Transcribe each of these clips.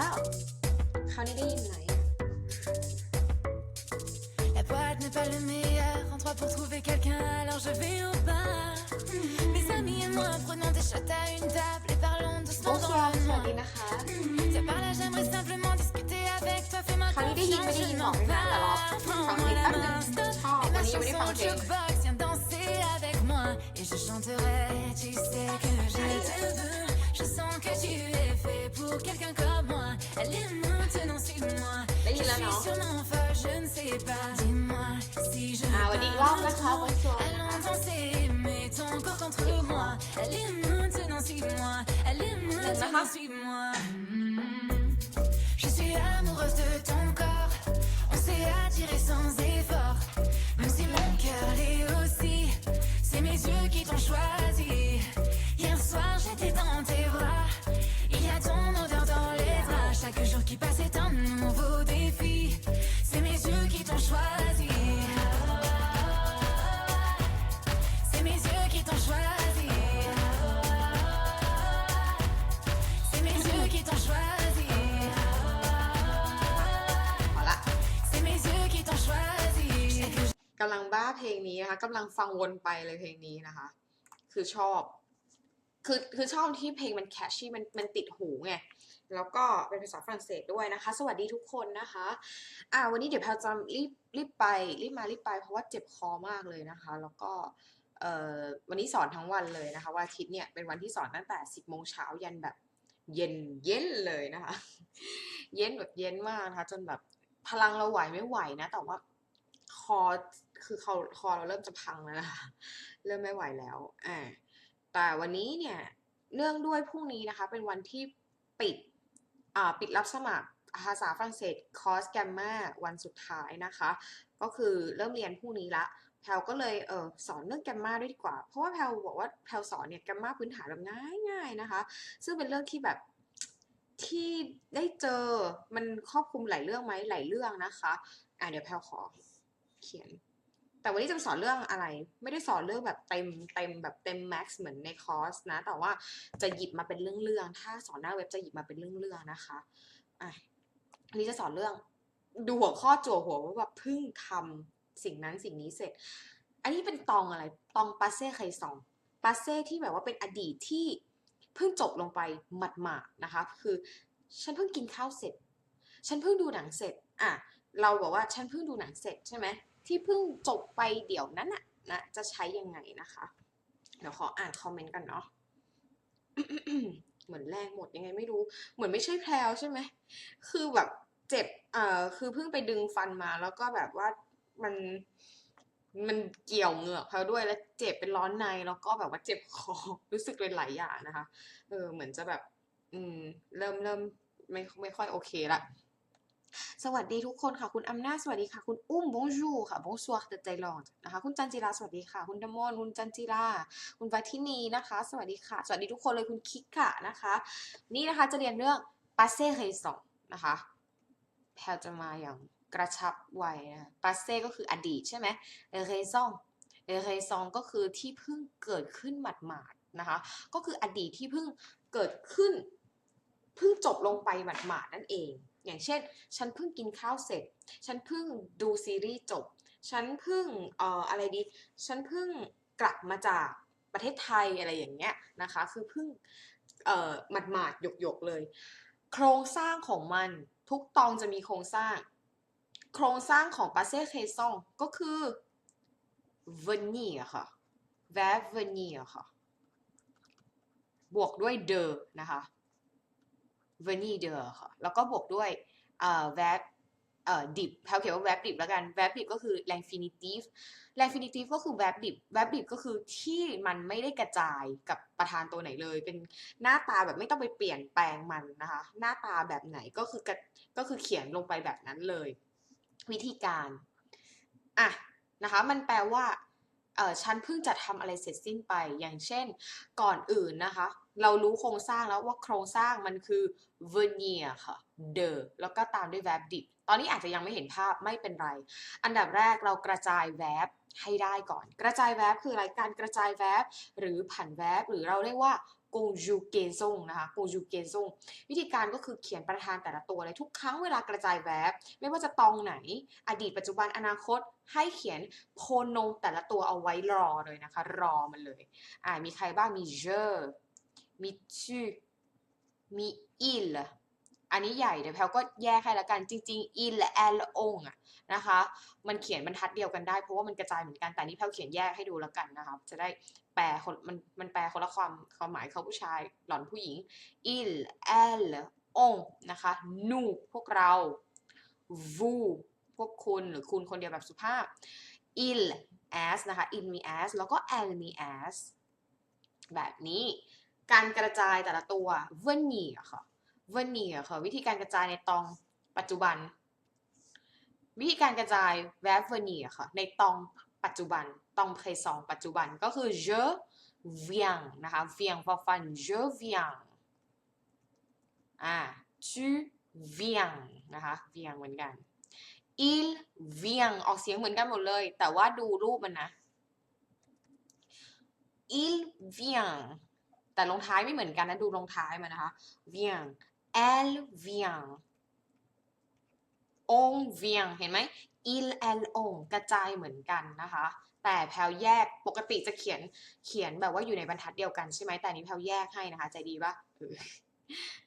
แล้วคราวนี้ได้ยินไหม La boîte n'est pas le meilleur endroit pour trouver quelqu'un, alors je vais au bar. Mes amis et moi prenons des shots à une table et parlons โอ้ doucement ส dans วัส le ดี noir. นะคะ Tiens, par là, j'aimerais simplement discuter avec toi. Fais-moi คราวนี้ได้ยิน confiance, ไม่ได้ je ยินหรอก n'en นะแต่รอ parle. ฟัง Prends-moi เพลง la แป๊บนึ main, ง stop. ชอบ Et วัน ma นี้ยังไม่ได้ฟัง chanson เพลง jukebox, viens danser avec moi. Et je chanterai, tu sais que je te veux. Je sens que tu es fait pour quelqu'un comme moi. Allez maintenant, suis-moi. ได้ยิ Je นแล้ว suis เนาะ sûrement folle, je ne sais pas. Dis-moi si je อ่าวันนี้อีกรอบนะคะวันสวย Allons danser, mets ton corps contre moi. Allez maintenant, suis-moi. Allez maintenant, suis-moi. Mm. Je suis amoureuse de ton corps. On s'est attiré sans effort. Même si mon cœur l'est aussi. C'est mes yeux qui t'ont choisi. Hier soir, j'étais dans tes bras. กำลังบ้าเพลงนี้นะคะกำลังฟังวนไปเลยเพลงนี้นะคะ คือชอบ คือคือชอบที่เพลงมันแคชชี่มันมันติดหูไงแล้วก็เป็นภาษาฝรั่งเศสด้วยนะคะ สวัสดีทุกคนนะคะ อ่าวันนี้เดี๋ยวแพลจะรีบรีบไปรีบมารีบไปเพราะว่าเจ็บคอมากเลยนะคะ แล้วก็เอ่อวันนี้สอนทั้งวันเลยนะคะวันอาทิตย์เนี่ยเป็นวันที่สอนตั้งแต่สิบโมงเช้ายันแบบเย็นเย็นเลยนะคะ เย็นแบบเย็นมากนะคะ จนแบบพลังเราไหวไม่ไหวนะ แต่ว่าคอ คือเขาคอเราเริ่มจะพังแล้วนะคะ เริ่มไม่ไหวแล้วอ่าแต่วันนี้เนี่ยเนื่องด้วยพรุ่งนี้นะคะ เป็นวันที่ปิดอ่าปิดรับสมัครภาษาฝรั่งเศสคอร์สแกมมาวันสุดท้ายนะคะ ก็คือเริ่มเรียนพรุ่งนี้ละแพลก็เลยเออสอนเรื่องแกมมาด้วยดีกว่า เพราะว่าแพลบอกว่าแพลสอนเนี่ยแกมมาพื้นฐานแบบง่ายๆนะคะ ซึ่งเป็นเรื่องที่แบบที่ได้เจอมันครอบคลุมหลายเรื่องไหมหลายเรื่องนะคะ อะเดี๋ยวแพลขอเขียน แต่วันนี้จะสอนเรื่องอะไร ไม่ได้สอนเรื่องแบบเต็มเต็มแบบเต็มแม็กซ์เหมือนในคอร์สนะ แต่ว่าจะหยิบมาเป็นเรื่องๆ ถ้าสอนหน้าเว็บจะหยิบมาเป็นเรื่องๆ นะคะ อะวันนี้จะสอนเรื่อง ดูหัวข้อจั่วหัวว่าแบบเพิ่งทำสิ่งนั้นสิ่งนี้เสร็จ อันนี้เป็นตองอะไร ตองปาเซ่ไคซอง ปาเซ่ที่แบบว่าเป็นอดีตที่เพิ่งจบลงไปหมาดๆ นะคะ คือฉันเพิ่งกินข้าวเสร็จ ฉันเพิ่งดูหนังเสร็จ อะ เราบอกว่าฉันเพิ่งดูหนังเสร็จใช่ไหม ที่เพิ่งจบไปเดี๋ยวนั้นน่ะนะจะใช้ยังไงนะคะ เดี๋ยวขออ่านคอมเมนต์กันเนาะเหมือนแรงหมดยังไงไม่รู้ เหมือนไม่ใช่แพลวใช่ไหมคือแบบเจ็บเอ่อคือเพิ่งไปดึงฟันมาแล้วก็แบบว่ามันมันเกี่ยวเหงือกแพลวด้วยแล้วเจ็บเป็นร้อนในแล้วก็แบบว่าเจ็บคอรู้สึกเป็นหลายอย่างนะคะ เออเหมือนจะแบบ อืม เริ่มเริ่มไม่ไม่ค่อยโอเคละ สวัสดีทุกคนค่ะ คุณอำนาจสวัสดีค่ะ คุณอุ้ม bonjour ค่ะ bonsoir de Thaïlande นะคะ คุณจันจิราสวัสดีค่ะ คุณดมอนคุณจันจิราคุณวัทินีนะคะ สวัสดีค่ะ สวัสดีทุกคนเลยคุณคิกค่ะนะคะ นี่นะคะจะเรียนเรื่อง passé récent นะคะแพลจะมาอย่างกระชับไวนะ passé ก็คืออดีตใช่ไหม récent récent ก็คือที่เพิ่งเกิดขึ้นหมาดๆนะคะ ก็คืออดีตที่เพิ่งเกิดขึ้น เพิ่งจบลงไปหมาดๆนั่นเอง อย่างเช่น ฉันเพิ่งกินข้าวเสร็จ ฉันเพิ่งดูซีรีส์จบ ฉันเพิ่งเอ่ออะไรดี ฉันเพิ่งกลับมาจากประเทศไทยอะไรอย่างเงี้ยนะคะ คือเพิ่งเอ่อหมาดๆหยกๆเลย โครงสร้างของมันทุกตองจะมีโครงสร้าง โครงสร้างของปาเซ่เคซองก็คือ venir ค่ะ verb venir ค่ะ บวกด้วย de นะคะ venir de ค่ะ แล้วก็บวกด้วยเอ่อ verb เอ่อ dip แพลเขียนว่า verb dip แล้วกัน verb dip ก็คือ l'infinitive l'infinitive ก็คือ verb dip verb dip ก็คือที่มันไม่ได้กระจายกับประธานตัวไหนเลย เป็นหน้าตาแบบไม่ต้องไปเปลี่ยนแปลงมันนะคะ หน้าตาแบบไหนก็คือก็คือเขียนลงไปแบบนั้นเลย วิธีการอะนะคะ มันแปลว่า ออฉันเพิ่งจะทำอะไรเสร็จสิ้นไป อย่างเช่น ก่อนอื่นนะคะ เรารู้โครงสร้างแล้วว่าโครงสร้างมันคือ veneer ค่ะ de แล้วก็ตามด้วย verb dip ตอนนี้อาจจะยังไม่เห็นภาพไม่เป็นไร อันดับแรกเรากระจาย verb ให้ได้ก่อน กระจาย verb คืออะไรการกระจาย verb หรือผัน verb หรือเราเรียกว่า conjugaison นะคะ conjugaison วิธีการก็คือเขียนประธานแต่ละตัวเลยทุกครั้งเวลากระจายแวบไม่ว่าจะตองไหน อดีตปัจจุบันอนาคตให้เขียนโพนงแต่ละตัวเอาไว้รอเลยนะคะ รอมันเลยอ่ามีใครบ้างมี je มี tu มี il อันนี้ใหญ่เดี๋ยวแพลก็แยกให้ละกันจริงๆ il el on อะนะคะ มันเขียนบรรทัดเดียวกันได้เพราะว่ามันกระจายเหมือนกันแต่นี่แพลเขียนแยกให้ดูล้วกันนะคะจะได้ ลคนมันมันแปลคนละความความหมายเขาผู้ชายหล่อนผู้หญิง il elle on นะคะ nous พวกเรา vous พวกคุณหรือคุณคนเดียวแบบสุภาพ il as นะคะ il me as แล้วก็ elle me as แบบนี้การกระจายแต่ละตัว venir ค่ะ venir ค่ะวิธีการกระจายในตองปัจจุบัน วิธีการกระจาย verb venir ค่ะในตองปัจจุบัน ตอง présent ปัจจุบันก็คือ je viens นะคะ viens for fun je viens อ่า tu viens นะคะ viens เหมือนกัน il vient ออกเสียงเหมือนกันหมดเลย แต่ว่าดูรูปมันนะ il vient แต่ลงท้ายไม่เหมือนกันนะ ดูลงท้ายมันนะคะ vient elle vient on vient เห็นไหม il elle on กระจายเหมือนกันนะคะ แต่แพลวแยกปกติจะเขียนเขียนแบบว่าอยู่ในบรรทัดเดียวกันใช่ไหมแต่นี้แพลวแยกให้นะคะ ใจดีปะเออ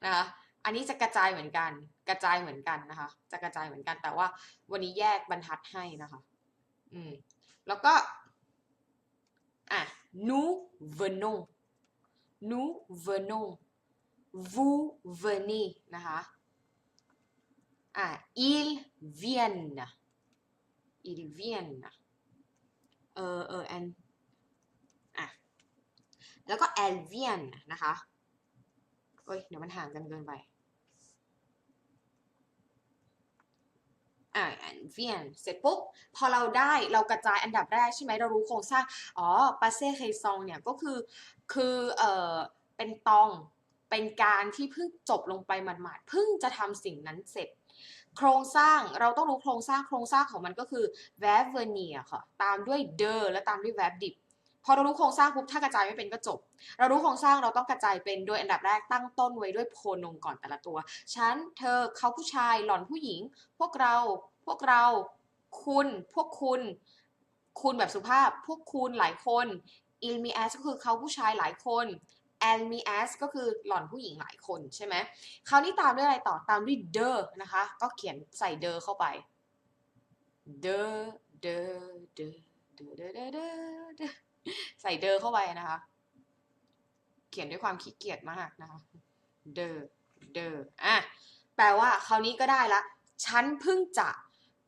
นะคะอันนี้จะกระจายเหมือนกัน กระจายเหมือนกันนะคะ จะกระจายเหมือนกัน แต่ว่าวันนี้แยกบรรทัดให้นะคะ อืม แล้วก็ อะ nous venons nous venons vous venez นะคะ อะ ils viennent ils viennent เออเออ and อะแล้วก็ elles viennent นะคะเอ้ยเดี๋ยวมันห่างกันเกินไปอ่า and viennent เสร็จปุ๊บ พอเราได้เรากระจายอันดับแรกใช่ไหมเรารู้โครงสร้าง อ๋อปาเซ่เคซองเนี่ยก็คือคือเอ่อเป็นตองเป็นการที่เพิ่งจบลงไปหมาดๆเพิ่งจะทำสิ่งนั้นเสร็จ โครงสร้างเราต้องรู้โครงสร้างโครงสร้างของมันก็คือ verb vernier ค่ะ ตามด้วย de และตามด้วย verb dip พอเรารู้โครงสร้างปุ๊บถ้ากระจายไม่เป็นก็จบ เรารู้โครงสร้างเราต้องกระจายเป็นโดยอันดับแรกตั้งต้นไว้ด้วยโพนงก่อนแต่ละตัว ฉัน เธอ เขาผู้ชาย หล่อนผู้หญิง พวกเรา พวกเรา คุณ พวกคุณ คุณแบบสุภาพ พวกคุณหลายคน il me as ก็คือเขาผู้ชายหลายคน and มี as ก็คือหล่อนผู้หญิงหลายคนใช่ไหมคราวนี้ตามด้วยอะไรต่อตามด้วย the นะคะ ก็เขียนใส่ the เข้าไป the the the the the the the ใส่ the เข้าไปนะคะ เขียนด้วยความขี้เกียจมากนะคะ the the อะแปลว่าคราวนี้ก็ได้ละ ฉันเพิ่งจะ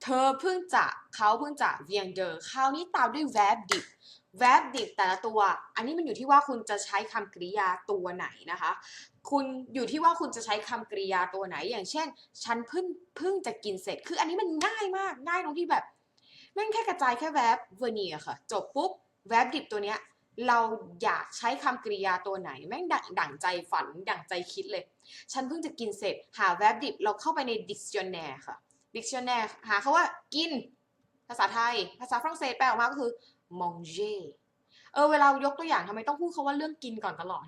เธอเพิ่งจะ เขาเพิ่งจะเวียงเดอคราวนี้ตามด้วย verb ดิบ dip verb dip แต่ละตัว อันนี้มันอยู่ที่ว่าคุณจะใช้คำกริยาตัวไหนนะคะ คุณอยู่ที่ว่าคุณจะใช้คำกริยาตัวไหน อย่างเช่น ฉันเพิ่งเพิ่งจะกินเสร็จ คืออันนี้มันง่ายมาก ง่ายตรงที่แบบแม่งแค่กระจายแค่ verb vernier ค่ะ จบปุ๊บ verb dip ตัวเนี้ยเราอยากใช้คำกริยาตัวไหน แม่งดั่งดั่งใจฝันดั่งใจคิดเลย ฉันเพิ่งจะกินเสร็จ หา verb dip เราเข้าไปใน dictionnaire ค่ะ dictionnaire หาคาว่ากิน ภาษาไทย ภาษาฝรั่งเศสแปลออกมาก็คือ manger เออเวลายกตัวอย่างทำไมต้องพูดคาว่าเรื่องกินก่อนตลอด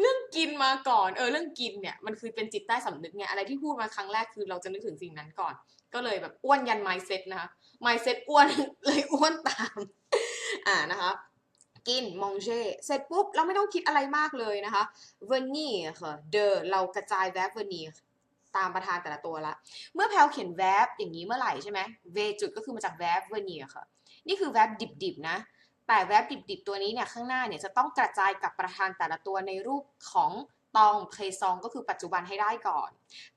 เรื่องกินมาก่อนเออเรื่องกินเนี่ยมันคือเป็นจิตใต้สำนึกไงอะไรที่พูดมาครั้งแรกคือเราจะนึกถึงสิ่งนั้นก่อน ก็เลยแบบอ้วนยัน mindset นะคะ mindset อ้วนเลยอ้วนตาม อ่านะคะกิน manger เสร็จปุ๊บ เราไม่ต้องคิดอะไรมากเลยนะคะ venir ค่ะ de เรากระจาย verb venir ตามประธานแต่ละตัวละ เมื่อแพลวเขียน verb อย่างนี้เมื่อไหร่ใช่ไหม v จุดก็คือมาจาก verb venir ค่ะ นี่คือ verb ดิบๆนะแต่ verb ดิบๆตัวนี้เนี่ยข้างหน้าเนี่ยจะต้องกระจายกับประธานแต่ละตัวในรูปของตอง présent ก็คือปัจจุบันให้ได้ก่อน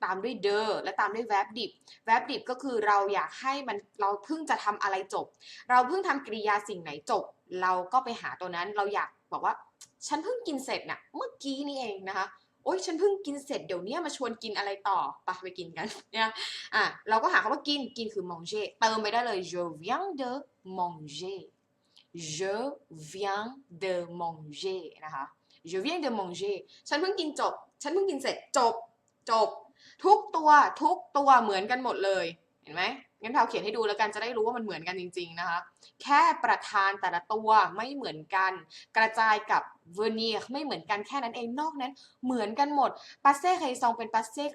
ตามด้วย de และตามด้วย verb ดิบ verb ดิบก็คือเราอยากให้มันเราเพิ่งจะทำอะไรจบ เราเพิ่งทำกริยาสิ่งไหนจบ เราก็ไปหาตัวนั้นเราอยากบอกว่า ฉันเพิ่งกินเสร็จน่ะเมื่อกี้นี่เองนะคะ โอ๊ยฉันเพิ่งกินเสร็จเดี๋ยวนี้มาชวนกินอะไรต่อไปไปกินกันเนี่ยอะเราก็หาคำว่ากินกินคือ manger เติมไปได้เลย je viens de manger je viens de manger นะคะ je viens de manger ฉันเพิ่งกินจบ ฉันเพิ่งกินเสร็จจบจบ ทุกตัวทุกตัวเหมือนกันหมดเลย เห็นไหม งั้นแพลวเขียนให้ดูแล้วกันจะได้รู้ว่ามันเหมือนกันจริง ๆ นะคะ แค่ประธานแต่ละตัวไม่เหมือนกัน กระจายกับเวอร์เนียไม่เหมือนกันแค่นั้นเองนอกนั้น เหมือนกันหมดปาเซ่เคยซองเป็นปาเซ่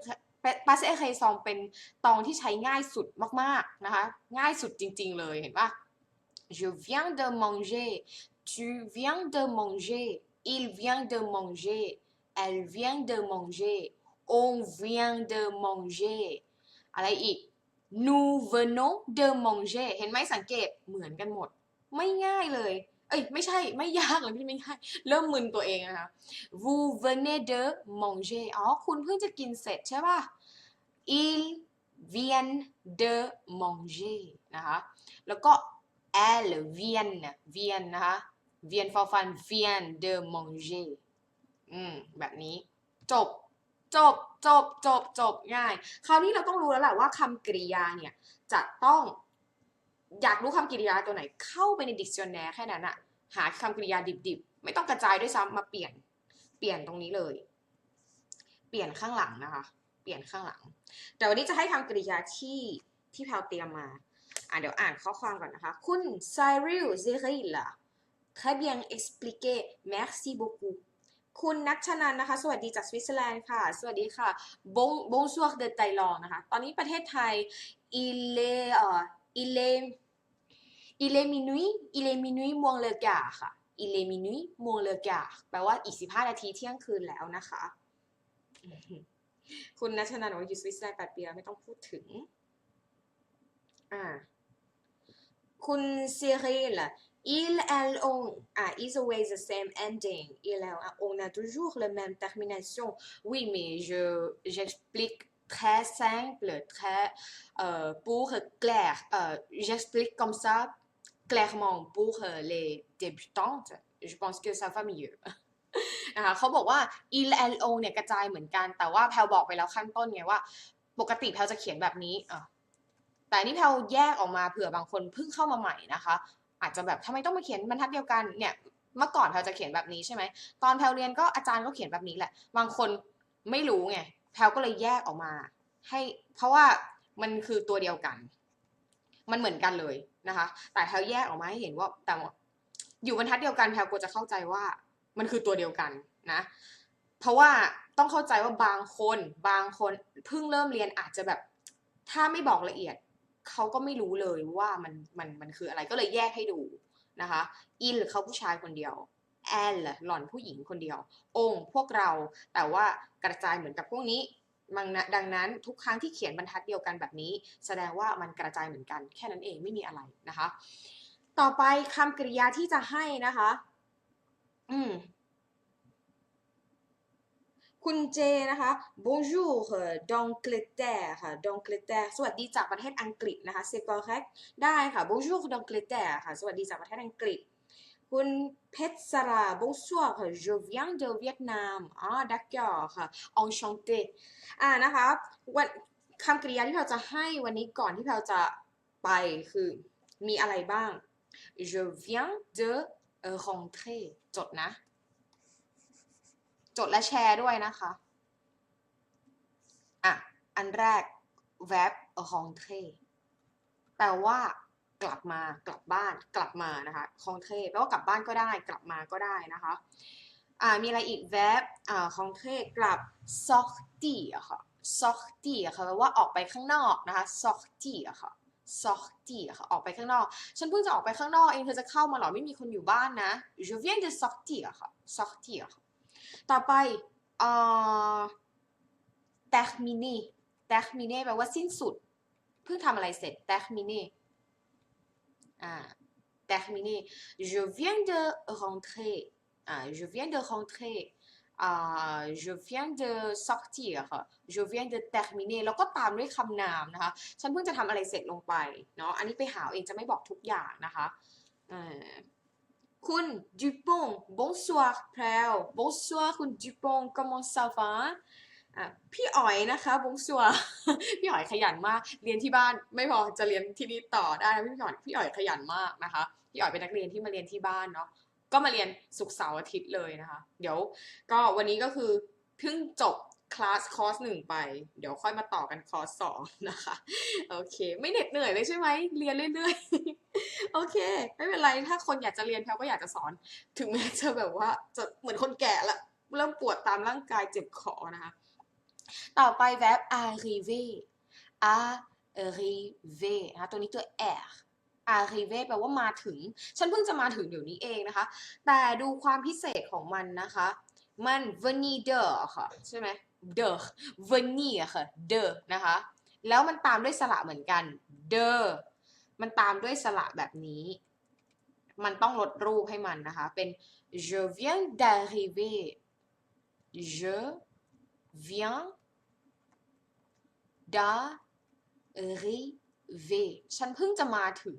ปาเซ่เคซองเป็นตองที่ใช้ง่ายสุดมากๆนะคะ ง่ายสุดจริง ๆ เลยเห็นปะ Je viens de manger tu viens de manger il vient de manger elle vient de manger on vient de manger อะไรอีก nous venons de manger เห็นไหมสังเกตเหมือนกันหมด ไม่ง่ายเลย เอ้ยไม่ใช่ไม่ยากเลยพี่ไม่ง่าย เริ่มมึนตัวเองนะคะ vous venez de manger อ๋อคุณเพิ่งจะกินเสร็จใช่ป่ะ il vient de manger นะคะ แล้วก็ elle vient vient นะคะ vient for fun vient de manger อืมแบบนี้จบ จบจบจบจบง่าย คราวนี้เราต้องรู้แล้วแหละว่าคำกริยาเนี่ยจะต้องอยากรู้คำกริยาตัวไหนเข้าไปใน dictionary แค่นั้นอะหาคำกริยาดิบๆ ไม่ต้องกระจายด้วยซ้ำมาเปลี่ยนเปลี่ยนตรงนี้เลย เปลี่ยนข้างหลังนะคะ เปลี่ยนข้างหลัง แต่วันนี้จะให้คำกริยาที่ที่แพลวเตรียมมาอะเดี๋ยวอ่านข้อความก่อนนะคะ คุณ Cyril Zeril très bien expliqué merci beaucoup คุณนัชชนันนะคะ สวัสดีจากสวิตเซอร์แลนด์ค่ะ สวัสดีค่ะ bon bonsoir de Thaïlande นะคะ ตอนนี้ประเทศไทย il est เอ่อ il est il est minuit il est minuit moins le quart ค่ะ il est minuit moins le quart แปลว่าอีก15นาทีเที่ยงคืนแล้วนะคะ คุณนัชนันบอกว่าอยู่สวิตเซอร์แลนด์แปดปีแล้วไม่ต้องพูดถึง อ่า คุณซีรีล il elle ont ah is always the same ending il on a toujours la même termination oui mais je j'explique très simple très euh, pour clair euh, j'explique comme ça clairement pour euh, les débutantes je pense que ça va mieux นะคะเขาบอกว่า il l o เนี่ยกระจายเหมือนกัน แต่ว่าแพลบอกไปแล้วขั้นต้นไงว่า ปกติแพลจะเขียนแบบนี้อะแต่นี่แพลแยกออกมาเผื่อบางคนเพิ่งเข้ามาใหม่นะคะ อาจจะแบบทำไมต้องมาเขียนบรรทัดเดียวกันเนี่ยเมื่อก่อนแพลจะเขียนแบบนี้ใช่ไหมตอนแพลเรียนก็อาจารย์ก็เขียนแบบนี้แหละ บางคนไม่รู้ไงแพลก็เลยแยกออกมา ให้เพราะว่ามันคือตัวเดียวกัน มันเหมือนกันเลยนะคะ แต่แพลแยกออกมาให้เห็นว่าแต่อยู่บรรทัดเดียวกันแพลกลัวจะเข้าใจว่ามันคือตัวเดียวกันนะ เพราะว่าต้องเข้าใจว่าบางคนบางคนเพิ่งเริ่มเรียนอาจจะแบบถ้าไม่บอกละเอียด เขาก็ไม่รู้เลยว่ามันมันมันคืออะไรก็เลยแยกให้ดูนะคะอินเขาผู้ชายคนเดียวแอนหล่อนผู้หญิงคนเดียว องค์พวกเราแต่ว่ากระจายเหมือนกับพวกนี้มันนะดังนั้นทุกครั้งที่เขียนบรรทัดเดียวกันแบบนี้ แสดงว่ามันกระจายเหมือนกัน แค่นั้นเองไม่มีอะไรนะคะ ต่อไปคำกริยาที่จะให้นะคะ อืม คุณเจนะคะ bonjour d'Angleterre d'Angleterre สวัสดีจากประเทศอังกฤษนะคะ c'est correct ได้ค่ะ bonjour d'Angleterre ค่ะ สวัสดีจากประเทศอังกฤษ คุณเพชรสรา bonsoir je viens de Vietnam อ๋อ d'accord ค่ะ enchanté อ่านะคะวันคำกริยาที่เราจะให้วันนี้ก่อนที่เราจะไปคือมีอะไรบ้าง je viens de rentrer จดนะ จดและแชร์ด้วยนะคะ อะ อันแรก verb r e n t r e แปลว่ากลับมากลับบ้านกลับมานะคะ r e n t r e แปลว่ากลับบ้านก็ได้ กลับมาก็ได้นะคะ อ่ามีอะไรอีก verb อ่า rentrer กลับ sortir อะค่ะ sortir อะค่ะแปลว่าออกไปข้างนอกนะคะ sortir อะค่ะ sortir อะค่ะออกไปข้างนอก ฉันเพิ่งจะออกไปข้างนอกเองเธอจะเข้ามาหรอไม่มีคนอยู่บ้านนะ je viens de sortir อะค่ะ sortir อะค่ะ ต่อไปเอ่อ terminer terminer แปลว่าสิ้นสุด เพิ่งทำอะไรเสร็จ terminer อ่า termine je viens de rentrer อ่า je viens de rentrer อ่า je viens de sortir je viens de terminer แล้วก็ตามด้วยคำนามนะคะ ฉันเพิ่งจะทำอะไรเสร็จลงไป เนาะ อันนี้ไปหาเอาเองจะไม่บอกทุกอย่างนะคะอ่า คุณดูปง bonsoir แพรว bonsoir คุณดูปง comment ça va พี่อ๋อยนะคะ bonsoir พี่อ๋อยขยันมาก เรียนที่บ้านไม่พอจะเรียนที่นี่ต่อได้นะพี่อ๋อยพี่อ๋อยขยันมากนะคะ พี่อ๋อยเป็นนักเรียนที่มาเรียนที่บ้านเนาะก็มาเรียนศุกร์เสาร์อาทิตย์เลยนะคะ เดี๋ยวก็วันนี้ก็คือเพิ่งจบ คลาสคอร์สหนึ่งไป เดี๋ยวค่อยมาต่อกันคอร์สสองนะคะ โอเค ไม่เหน็ดเหนื่อยเลยใช่ไหมเรียนเรื่อยๆ โอเค ไม่เป็นไร ถ้าคนอยากจะเรียนแพลก็อยากจะสอน ถึงแม้จะแบบว่าจะเหมือนคนแก่ละเริ่มปวดตามร่างกายเจ็บคอนะคะ ต่อไป verb arriver arriver นะคะตัวนี้ตัว r .arrive แปลว่ามาถึง ฉันเพิ่งจะมาถึงเดี๋ยวนี้เองนะคะ แต่ดูความพิเศษของมันนะคะ มัน venir de ค่ะ ใช่ไหม de venir ค่ะ de นะคะ แล้วมันตามด้วยสระเหมือนกัน de มันตามด้วยสระแบบนี้ มันต้องลดรูปให้มันนะคะ เป็น je viens d'arriver je viens d'arriver ฉันเพิ่งจะมาถึง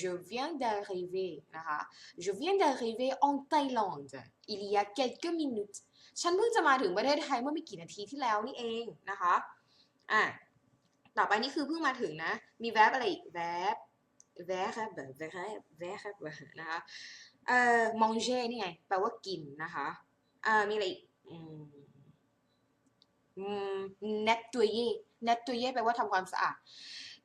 je viens d'arriver นะคะ je viens d'arriver en Thaïlande il y a quelques minutes ฉันเพิ่งจะมาถึงประเทศไทยเมื่อไม่กี่นาทีที่แล้วนี่เองนะคะอะต่อไปนี่คือเพิ่งมาถึงนะ มี verb อะไรอีก verb verb verb verb นะคะเอ่อ manger นี่ไงแปลว่ากินนะคะเอ่ามีอะไรอีกอืมอืม nettoyer nettoyer แปลว่าทำความสะอาด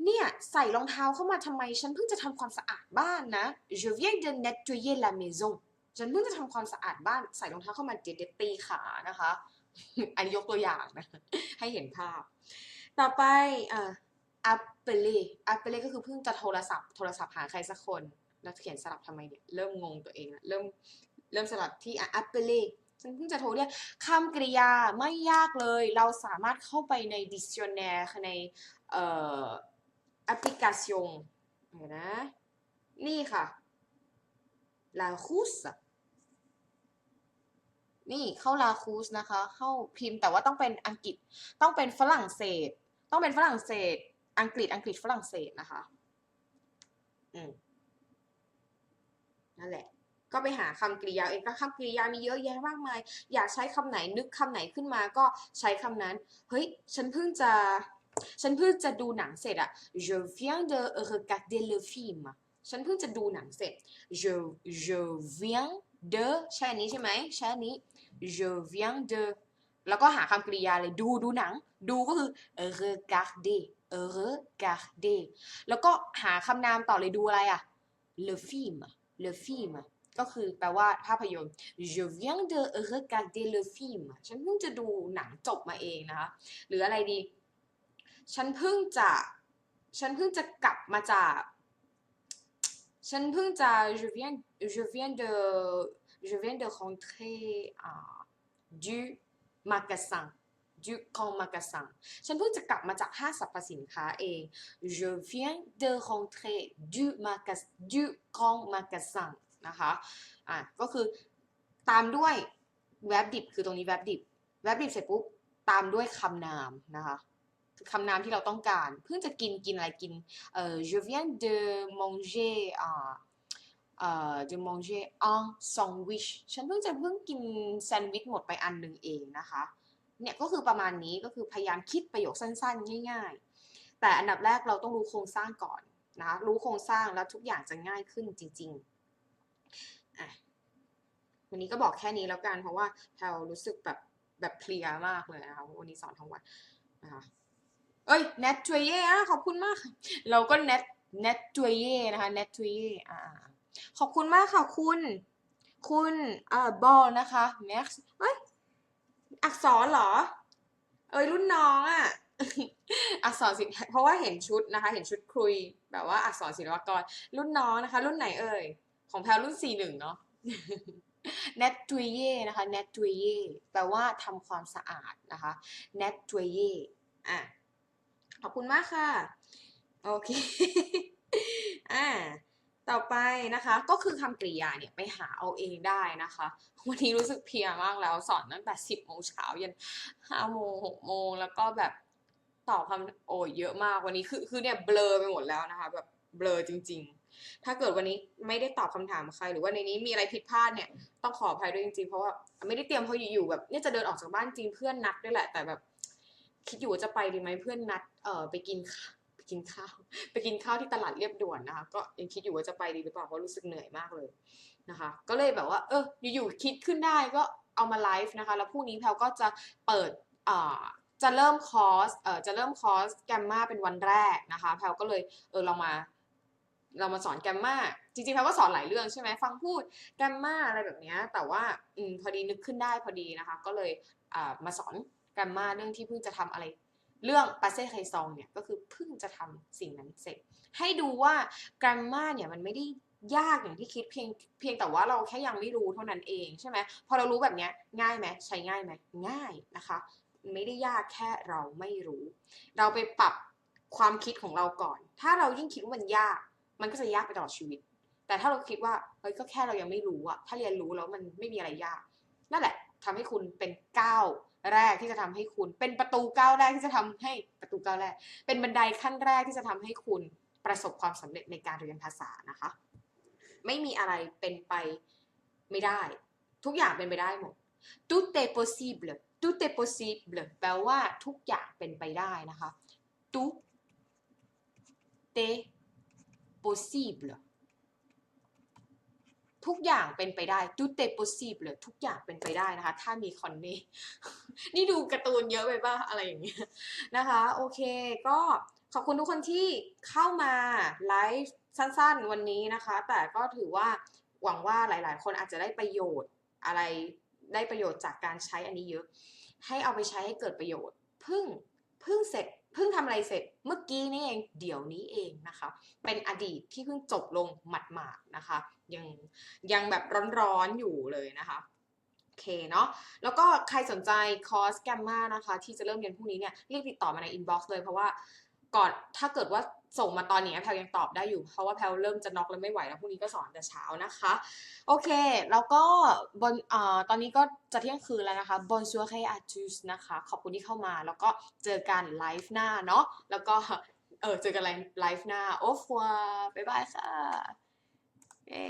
เนี่ยใส่รองเท้าเข้ามาทำไม ฉันเพิ่งจะทำความสะอาดบ้านนะ je viens de nettoyer la maison ฉันเพิ่งจะทำความสะอาดบ้านใส่รองเท้าเข้ามาเดี๋ยวเดี๋ยวตีขานะคะ อันนี้ยกตัวอย่างนะ ให้เห็นภาพ ต่อไปอ่า appeler appeler ก็คือเพิ่งจะโทรศัพท์โทรศัพท์หาใครสักคนแล้วเขียนสลับทำไมเนี่ย เริ่มงงตัวเองละเริ่มเริ่มสลับที่อะ appeler ฉันเพิ่งจะโทรเรียกคำกริยาไม่ยากเลย เราสามารถเข้าไปใน dictionnaire ในเอ่อแอปพลิเคชันนนะนี่ค่ะ la rousse นี่เข้าลาคูสนะคะ เข้าพิมพ์แต่ว่าต้องเป็นอังกฤษต้องเป็นฝรั่งเศส ต้องเป็นฝรั่งเศส อังกฤษอังกฤษฝรั่งเศสนะคะ อืมนั่นแหละ ก็ไปหาคำกริยาเองก็คำกริยามีเยอะแยะมากมาย อยากใช้คำไหนนึกคำไหนขึ้นมาก็ใช้คำนั้น เฮ้ย ฉันเพิ่งจะฉันเพิ่งจะดูหนังเสร็จอะ je viens de regarder le film ฉันเพิ่งจะดูหนังเสร็จ je je viens de ใช่อันนี้ใช่ไหมใช่อันนี้ je viens de แล้วก็หาคำกริยาเลยดูดูหนัง ดูก็คือ regarder regarder แล้วก็หาคำนามต่อเลยดูอะไรอะ le film le film ก็คือแปลว่าภาพยนตร์ je viens de regarder le film ฉันเพิ่งจะดูหนังจบมาเองนะคะ หรืออะไรดี ฉันเพิ่งจะ ฉันเพิ่งจะกลับมาจาก ฉันเพิ่งจะ je viens je viens de je viens de rentrer à du magasin du grand magasin ฉันเพิ่งจะกลับมาจากห้างสรรพสินค้าเอง je viens de rentrer du magasin du grand magasin นะคะอะก็คือตามด้วย verb ดิบคือตรงนี้ verb ดิบ verb ดิบเสร็จปุ๊บ ตามด้วยคำนามนะคะ คำนามที่เราต้องการ เพิ่งจะกินกินอะไรกินเอ่อ je viens de manger อ่าเอ่อ de manger un sandwich ฉันเพิ่งจะเพิ่งกินแซนด์วิชหมดไปอันหนึ่งเองนะคะ เนี่ยก็คือประมาณนี้ก็คือพยายามคิดประโยคสั้นๆ ง่าย ๆ แต่อันดับแรกเราต้องรู้โครงสร้างก่อนนะรู้โครงสร้างแล้วทุกอย่างจะง่ายขึ้นจริงๆอะวันนี้ก็บอกแค่นี้แล้วกันเพราะว่าแพลรู้สึกแบบแบบเพลียมากเลยนะคะวันนี้สอนทั้งวันนะคะ เอ้ย net ทเย่อะขอบคุณมากค่ะเราก็ net net ทเย่นะคะ net ทเย่อ่าขอบคุณมากค่ะคุณ คุณเอ่อบอลนะคะ max เอ้ยอักษรเหรอ เอ้ยรุ่นน้องอะอักษรศิลป์เพราะว่าเห็นชุดนะคะ เห็นชุดคุยแบบว่าอักษรศิลปกร รุ่นน้องนะคะ รุ่นไหนเอ่ย ของแพลรุ่นสี่หนึ่งเนาะ net ทเย่นะคะ net ทเย่แปลว่าทำความสะอาดนะคะ net ทเย่อะ ขอบคุณมากค่ะ โอเค อ่า ต่อไปนะคะ ก็คือคำกริยาเนี่ยไปหาเอาเองได้นะคะ วันนี้รู้สึกเพียมากแล้วสอนตั้งแต่สิบโมงเช้ายันห้าโมงหกโมงแล้วก็แบบตอบคำโอ้เยอะมากวันนี้คือคือเนี่ยเบลอไปหมดแล้วนะคะ แบบเบลอจริง ๆ ถ้าเกิดวันนี้ไม่ได้ตอบคำถามใคร หรือว่าในนี้มีอะไรผิดพลาดเนี่ยต้องขออภัยด้วยจริงๆ เพราะว่าไม่ได้เตรียมเพราะอยู่ๆแบบเนี่ยจะเดินออกจากบ้านจริงเพื่อนนัดด้วยแหละแต่แบบ คิดอยู่ว่าจะไปดีไหมเพื่อนนัดเออไปกินข้าวไปกินข้าว ไปกินข้าวที่ตลาดเรียบด่วนนะคะ ก็ยังคิดอยู่ว่าจะไปดีหรือเปล่าเพราะรู้สึกเหนื่อยมากเลยนะคะ ก็เลยแบบว่า เอออยู่ๆคิดขึ้นได้ก็เอามาไลฟ์นะคะ แล้วพรุ่งนี้แพลก็จะเปิดอ่าจะเริ่มคอร์สเอ่อจะเริ่มคอร์สแกมมาเป็นวันแรกนะคะ แพลก็เลยเออเรามาเรามาสอนแกมมาจริงๆแพลก็สอนหลายเรื่องใช่ไหมฟังพูดแกมมาอะไรแบบนี้แต่ว่าอืมพอดีนึกขึ้นได้พอดีนะคะ ก็เลยอ่ามาสอน แกมมาเรื่องที่เพิ่งจะทำอะไร เรื่องปาเซ่ไคซองเนี่ยก็คือเพิ่งจะทำสิ่งนั้นเสร็จ ให้ดูว่าแกรมมาเนี่ยมันไม่ได้ยากอย่างที่คิดเพียงเพียงแต่ว่าเราแค่ยังไม่รู้เท่านั้นเองใช่ไหมพอเรารู้แบบเนี้ยง่ายไหมใช้ง่ายไหมง่ายนะคะ ไม่ได้ยากแค่เราไม่รู้ เราไปปรับความคิดของเราก่อน ถ้าเรายิ่งคิดว่ามันยาก มันก็จะยากไปตลอดชีวิต แต่ถ้าเราคิดว่าเฮ้ยก็แค่เรายังไม่รู้อะถ้าเรียนรู้แล้วมันไม่มีอะไรยาก นั่นแหละทำให้คุณเป็นก้าว แรกที่จะทำให้คุณ เป็นประตูก้าวแรกที่จะทำให้ประตูก้าวแรก เป็นบันไดขั้นแรกที่จะทำให้คุณประสบความสำเร็จในการเรียนภาษานะคะ ไม่มีอะไรเป็นไปไม่ได้ ทุกอย่างเป็นไปได้หมด tout est possible tout est possible แปลว่าทุกอย่างเป็นไปได้นะคะ tout est possible ทุกอย่างเป็นไปได้ tout est possible ทุกอย่างเป็นไปได้นะคะ ถ้ามีคอนเน่นี่ดูการ์ตูนเยอะไปป่ะอะไรอย่างเงี้ยนะคะ โอเคก็ขอบคุณทุกคนที่เข้ามาไลฟ์สั้นๆวันนี้นะคะ แต่ก็ถือว่าหวังว่าหลาย ๆ คนอาจจะได้ประโยชน์อะไรได้ประโยชน์จากการใช้อันนี้เยอะ ให้เอาไปใช้ให้เกิดประโยชน์ พึ่ง เพิ่งเสร็จเพิ่งทำอะไรเสร็จเมื่อกี้นี่เองเดี๋ยวนี้เองนะคะ เป็นอดีตที่เพิ่งจบลงหมาดๆนะคะ ยังยังแบบร้อนๆอยู่เลยนะคะโอเคเนาะแล้วก็ใครสนใจคอร์สแกมมานะคะ ที่จะเริ่มเรียนพรุ่งนี้เนี่ยรีบติดต่อมาในอินบ็อกซ์เลยเพราะว่าก่อนถ้าเกิดว่า ส่งมาตอนนี้แพลยังตอบได้อยู่ เพราะว่าแพลเริ่มจะน็อกแล้วไม่ไหวแล้วพรุ่งนี้ก็สอนแต่เช้านะคะ โอเค แล้วก็บนอ่อตอนนี้ก็จะเที่ยงคืนแล้วนะคะบนชัวเคอาจูสนะคะ ขอบคุณที่เข้ามาแล้วก็เจอกันไลฟ์หน้าเนาะแล้วก็เออเจอกันไลฟ์หน้า โอ้ฟัวบ๊ายบายค่ะเย้